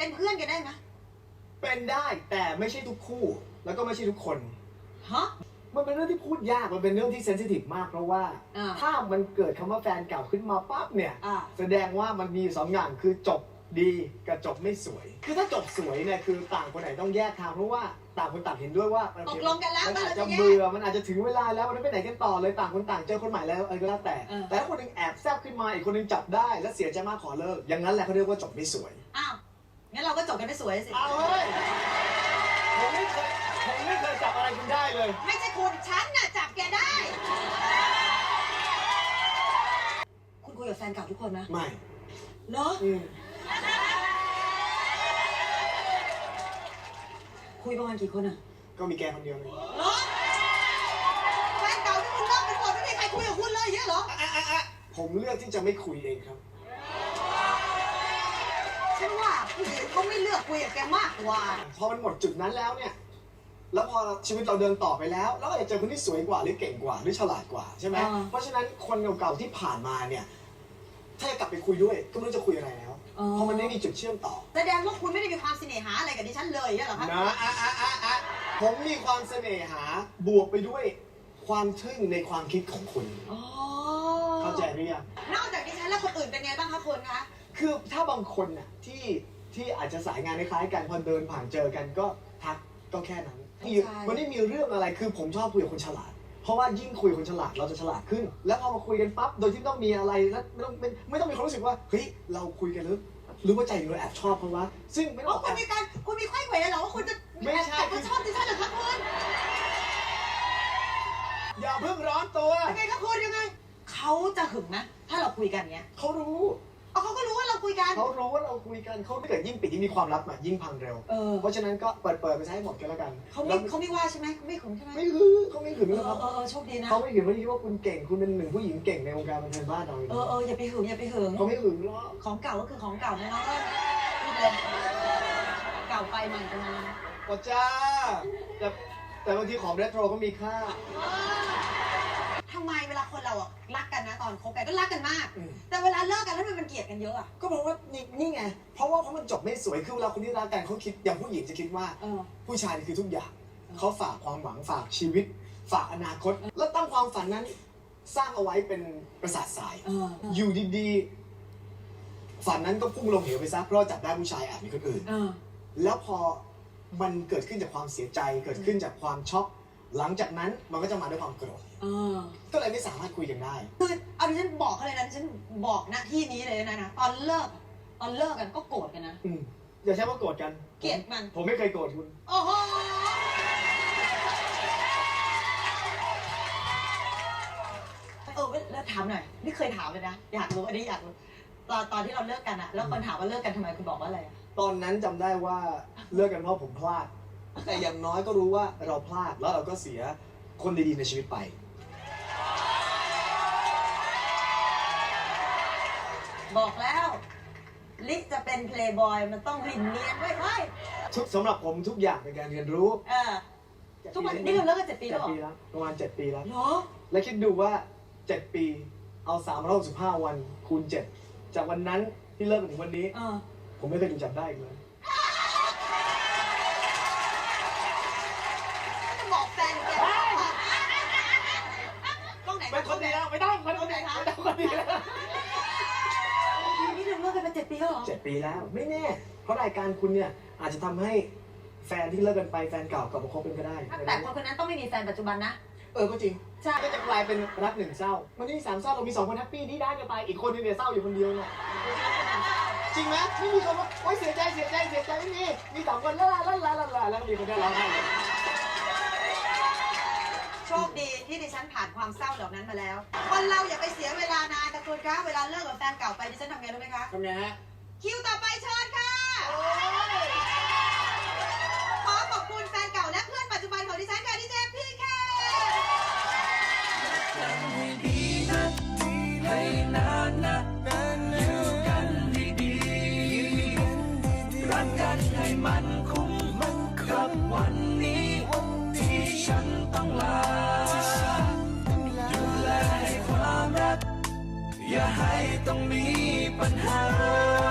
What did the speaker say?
เป็นเพื่อนกันได้ไหมเป็นได้แต่ไม่ใช่ทุกคู่ แล้วก็ไม่ใช่ทุกคน ฮะ มันเป็นเรื่องที่พูดยากมันเป็นเรื่องที่เซนซิทีฟมากเพราะว่า อ่า ถ้ามันเกิดคำว่าแฟนเก่าขึ้นมาปั๊บเนี่ย อ่า แสดงว่ามันมีสองอย่างคือจบดีกับจบไม่สวย คือถ้าจบสวยเนี่ยคือต่างคนไหนต้องแยกทางเพราะว่าต่างคนต่างเห็นด้วยว่ามันตกลงกันแล้วมันว่าอาจเราจะจะแยกเบื่อมันอาจจะถึงเวลาแล้วมันไม่ไปไหนกันต่อเลยต่างคนต่างเจอคนใหม่แล้วอะไรก็แล้วแต่ เออ แต่ถ้าคนหนึงแอบแซบขึ้นมาอีกคนหนึงจับได้แล้วเสียใจมากขอเลิกอย่างนั้นแหละเขาเรียกว่าจบไม่สวยอ้าว งั้นเราก็จบกันไม่สวยสิเอาเฮ้ยผมไม่เคยผมไม่เคยจับอะไรคุณได้เลย ไม่ใช่คุณฉันน่ะจับแกได้ คุณคุยกับแฟนเก่าทุกคนนะไม่เหรออืมคุยประมาณกี่คนอะก็มีแกคนเดียวเลยเหรอแฟนเก่าที่คุณเลิกกันหมดไม่มีใครคุยกับคุณเลยอย่างเงี้ยเหรอ อะอะอะผมเลือกที่จะไม่คุยเองครับ ฉันว่าผู้หญิงเขาไม่เลือกคุยกับแกมากกว่า พอมันหมดจุดนั้นแล้วเนี่ย แล้วพอชีวิตเราเดินต่อไปแล้วแล้วเราอยากเจอคนที่สวยกว่าหรือเก่งกว่าหรือฉลาดกว่าใช่ไหมอ่า เพราะฉะนั้นคนเก่าๆที่ผ่านมาเนี่ย ถ้าจะกลับไปคุยด้วยก็ไม่รู้จะคุยอะไรแล้วเพราะมันไม่มีจุดเชื่อมต่อ แสดงว่าคุณไม่ได้มีความเสน่หาอะไรกับดิฉันเลยเนี่ยเหรอคะ นะอะอะอะอะผมมีความเสน่หาบวกไปด้วย ความทึ่งในความคิดของคุณ อ๋อเข้าใจหรือยังนอกจากดิฉันแล้วคนอื่นเป็นไงบ้างคะคุณคะ คือถ้าบางคนน่ะที่ที่อาจจะสายงานคล้ายๆกันพอเดินผ่านเจอกันก็ทักก็แค่นั้นมีวันนี้มีเรื่องอะไรคือผมชอบคุยกับคนฉลาด เพราะว่ายิ่งคุยกับคนฉลาดเราจะฉลาดขึ้น แล้วพอมาคุยกันปั๊บโดยที่ไม่ต้องมีอะไรแล้วไม่ต้องเป็นไม่ต้องมีความรู้สึกว่าเฮ้ยเราคุยกันแล้วรู้ว่าใจเราแอบชอบเพราะว่า ซึ่งไม่ต้อ๋อองคุณแอบมีการคุณมีไขว้เขวเหรอว่าคุณจะไม่ใช่แอบมาชอบดิฉันเหรอคะคุณอย่าเพิ่งร้อนตัวยังไงคะคุณยังไง เขาจะหึงไหมถ้าเราคุยกันเนี้ยเขารู้เอา เขาก็รู้ว่าเราคุยกันเขารู้ว่าเราคุยกันเขาถ้าเกิดยิ่งปิดยิ่งมีความลับอะยิ่งพังเร็ว เออเพราะฉะนั้นก็เปิดเปิดไปซะให้หมดกันแล้วกันเขาไม่แล้วเขาไม่ว่าใช่ไหมเขาไม่หึงใช่ไหมไม่หือเขาไม่หือเอนะอครับเออเออโชคดีนะ เขาไม่หือไม่ได้คิดว่าคุณเก่งคุณเป็นหนึ่งผู้หญิงเก่งในวงการบันเทิงบ้านเราเลยเออเอออย่าไปหึงอย่าไปหึง เขาไม่หึงหรอก ของเก่าก็คือของเก่านะน้องก็พูดเลยเก่าไปใหม่กันมาก็จ้าแต่แต่บางทีของเรโทรก็มีค่าทำไมเวลาคนเราอะรักกันนะตอนคบกันก็รักกันมาก อืม แต่เวลาเลิกกันแล้วมันเกลียดกันเยอะอะก็เพราะว่านี่นี่ไง เพราะว่าเพราะมันจบไม่สวย คือเวลาคนที่รักกันเขาคิดอย่างผู้หญิงจะคิดว่า เออ ผู้ชายนี่คือทุกอย่าง เขาฝากความหวังฝากชีวิต ฝากอนาคต แล้วตั้งความฝันนั้น สร้างเอาไว้เป็นประสาททราย เออ อยู่ดีๆ ฝันนั้นก็พุ่งลงเหวไปซะ เพราะจับได้ผู้ชายแอบมีคนอื่น เออ แล้วพอมันเกิดขึ้นจากความเสียใจ เกิดขึ้นจากความช็อก หลังจากนั้นมันก็จะมาด้วยความโกรธเออก็เลยไม่สามารถคุยกันได้ คือเอาดิฉันบอกเขาเลยนะดิฉันบอกหน้าที่นี้เลยนะนะตอนเลิกตอนเลิกกันก็โกรธกันนะ อืมอย่าใช้ว่าโกรธกันเกลียดมัน ผมไม่เคยโกรธคุณ โอ้โหเออแล้วถามหน่อยนี่เคยถามเลยนะ อยากรู้อันนี้อยากรู้ตอนตอนที่เราเลิกกันอะแล้วคนถามว่าเลิกกันทำไมคุณบอกว่าอะไรอะตอนนั้นจำได้ว่าเลิกกันเพราะผมพลาด แต่อย่างน้อยก็รู้ว่าเราพลาดแล้วเราก็เสียคนดีๆในชีวิตไป บอกแล้ว ลิจะเป็นเพลย์บอยมันต้องรินเนียนไว้ไว้ทุกสำหรับผมทุกอย่างเป็นการเรียนรู้เออทุกวันนี่เราเลิกกันเจ็ดปีเจ็แล้วเหรอดปีแล้วประมาณเจ็ดปีแล้ว เหรอ และคิดดูว่าเจ็ดปีเอาสามร้อยหกสิบห้าวันคูณเจ็ดจากวันนั้นที่เลิกกันถึงวันนี้ เออ ผมไม่เคยถูกจับได้อีกเลย จะบอกแฟนแกต้องไหน เป็นคนดีแล้วไม่ต้องไม่ต้องไหนคะไม่ต้องคนดีแล้วนี่เราเลิกกันมาเจ็ดปีแล้วเหรอ เจ็ดปีแล้วไม่แน่ เพราะรายการคุณเนี่ยอาจจะทำให้แฟนที่เลิกกันไปแฟนเก่ากลับมาคบกันก็ได้แต่คนคนนั้นต้องไม่มีแฟนปัจจุบันนะ เออก็จริงใช่ ก็จะกลายเป็นรักหนึ่งเศร้า มันไม่มีสามเศร้าเรามีสองคนแฮปปี้ที่ได้กันไปอีกคนนึงเนี่ยเศร้าอยู่คนเดียวเนี่ยจริงไหมไม่มีคำว่าโอ๊ยเสียใจเสียใจเสียใจไม่มีมีสองคนละละละละละละแล้วก็มีคนเดียวร้องไห้เลย โชคดีที่ดิฉันผ่านความเศร้าเหล่านั้นมาแล้ว คนเราอย่าไปเสียเวลานานแต่คุณคะเวลาเลิกกับแฟนเก่าไปดิฉันทำไงรู้ไหมคะ ทำไงฮะ คิวต่อไปเชิญค่ะ อย่าให้ต้องมีปัญหา